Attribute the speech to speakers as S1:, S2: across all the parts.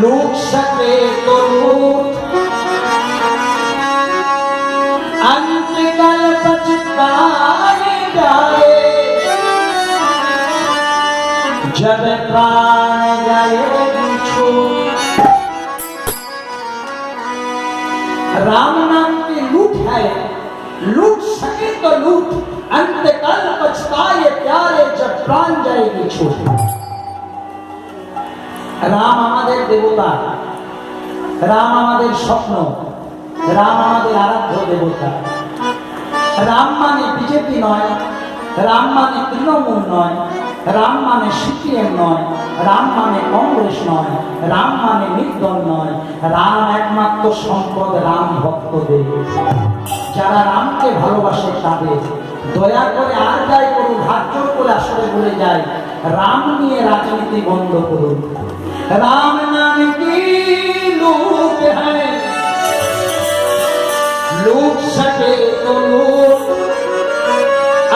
S1: लूट सके तो लूट। अंत कल पछताए जाए। जब प्राण जाए छूट राम नाम की लूट है। लूट सके तो लूट। अंत कल চাই কিছু রাম আমাদের দেবতা। রাম আমাদের স্বপ্ন। রাম আমাদের আরাধ্য দেবতা। রাম মানে বিজেপি নয়, রাম মানে তৃণমূল নয়, রাম মানে সিপিএম নয়, রাম মানে কংগ্রেস নয়, রাম মানে নির্দল নয়। রাম একমাত্র সম্পদ, রাম ভক্তদের যারা রামকে ভালোবাসে তাদের দয়া করে আর যাই করুন হাত জোর করে আসলে বলে যায় রাম নিয়ে রাজনীতি বন্ধ করুন राम नाम की लूट है लूट सके तो लूट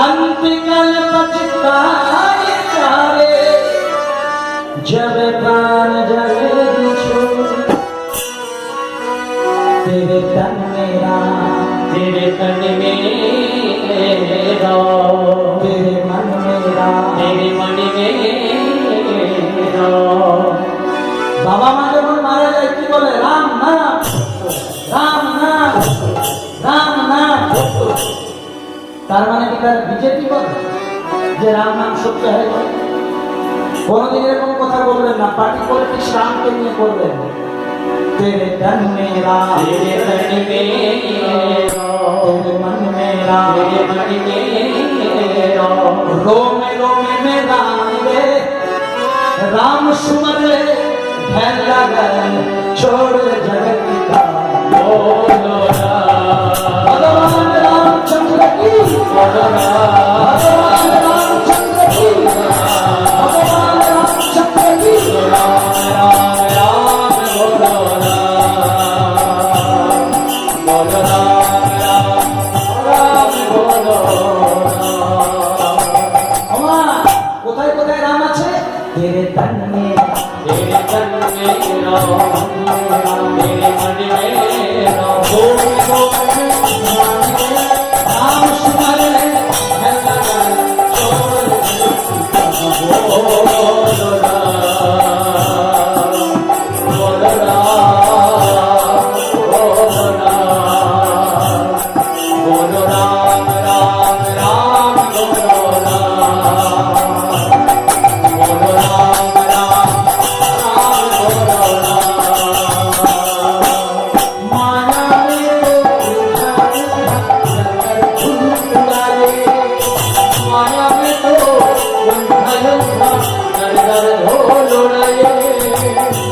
S1: अंत कल पछताए जाए जब प्राण जले छोड़ तेरे तन मेरा
S2: तेरे तन मेरा
S1: বাবা মা যখন মারা যায় কি বলে রাম নাম রাম নাম রাম নাম তার মানে কি তার বিজেপি বলে যে রাম নাম সত্য হয়ে গেল কোনোদিন এরকম কথা বলবেন না পার্টি পলিটিক্স রামকে নিয়ে করবেন তেরে তন মেরা
S2: तेरे तन मेरा
S1: तेरे मन मेरा
S2: तेरे मन मेरा
S1: रोम रोम में राम रे राम सुमर ले धैर्य लगन छोड़ जगत का
S2: बोलो राम
S1: भगवान रामचंद्र Oh, no,
S2: no. तन